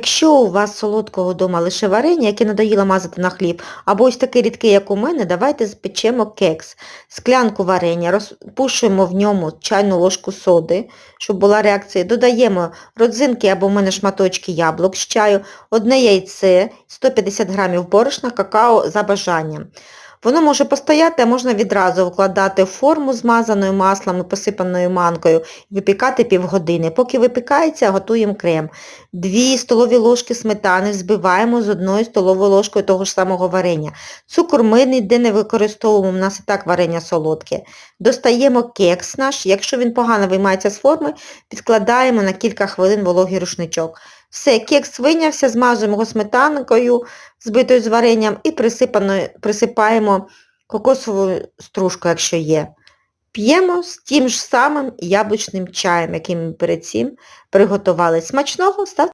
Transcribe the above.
Якщо у вас солодкого вдома лише варення, яке надоїло мазати на хліб, або ось такий рідкий, як у мене, давайте спечемо кекс. Склянку варення, розпушуємо в ньому чайну ложку соди, щоб була реакція. Додаємо родзинки або в мене шматочки яблук з чаю, одне яйце, 150 грамів борошна, какао за бажанням. Воно може постояти, а можна відразу вкладати в форму змазаною маслом і посипаною манкою випікати півгодини. Поки випікається, готуємо крем. Дві столові ложки сметани взбиваємо з одною столовою ложкою того ж самого варення. Цукор ми ніде не використовуємо, у нас і так варення солодке. Достаємо кекс наш, якщо він погано виймається з форми, підкладаємо на кілька хвилин вологий рушничок. Все, кекс свинявся, змажемо його сметанкою, збитою з варенням і присипаємо кокосовою стружкою, якщо є. П'ємо з тим ж самим яблучним чаєм, який ми перед цим приготували. Смачного, ставте